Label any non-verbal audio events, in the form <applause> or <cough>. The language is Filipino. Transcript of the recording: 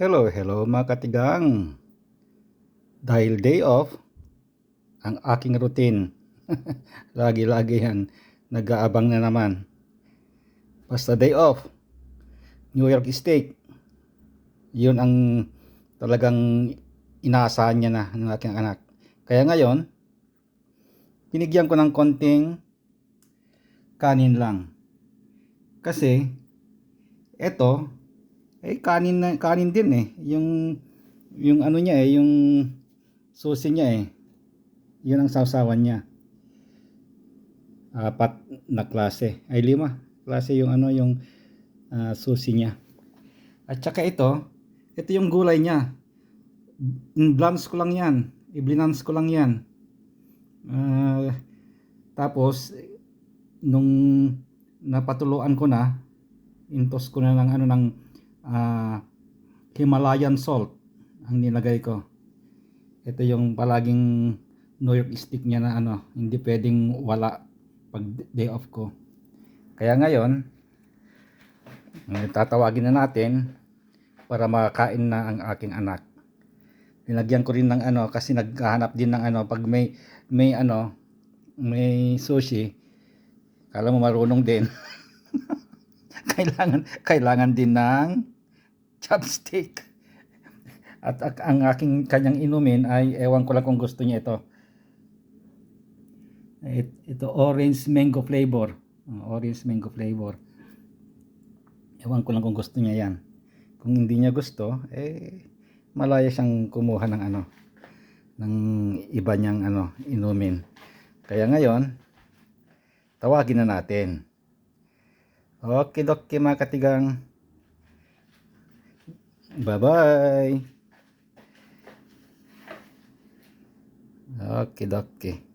Hello, hello mga katigang. Dahil day off, ang aking routine. <laughs> Lagi-lagi yan. Nag-aabang na naman. Basta day off. New York steak. Yun ang talagang inaasahan niya na ng aking anak. Kaya ngayon, pinigyan ko ng konting kanin lang. Kasi, eto, eh kanin na kanin din eh. Yung yung ano niya eh, yung susi niya eh. Yun ang sausawan niya. Apat na klase. Ay lima. Klase yung ano yung ah, susi niya. At saka ito, ito yung gulay niya. Blans ko lang yan. I-blinance ko lang yan. Ah, tapos, nung napatuluan ko na, intos ko na ng ano ng ah, Himalayan salt ang nilagay ko. Ito yung palaging New York stick niya na ano, hindi pwedeng wala pag day off ko. Kaya ngayon, eh, tatawagin na natin para makakain na ang aking anak. Nilagyan ko rin ng ano kasi naghahanap din ng ano pag may may ano may sushi kala mo marunong din <laughs> kailangan kailangan din ng chopstick. At ak- ang aking kanyang inumin ay ewan ko lang kung gusto niya ito. It, ito orange mango flavor. Uh, orange mango flavor. Ewan ko lang kung gusto niya yan. Kung hindi niya gusto, eh malaya siyang kumuha ng ano ng iba niyang ano inumin. Kaya ngayon, tawagin na natin. Okay, dokie mga katigang. Bye-bye. Okay, dokie.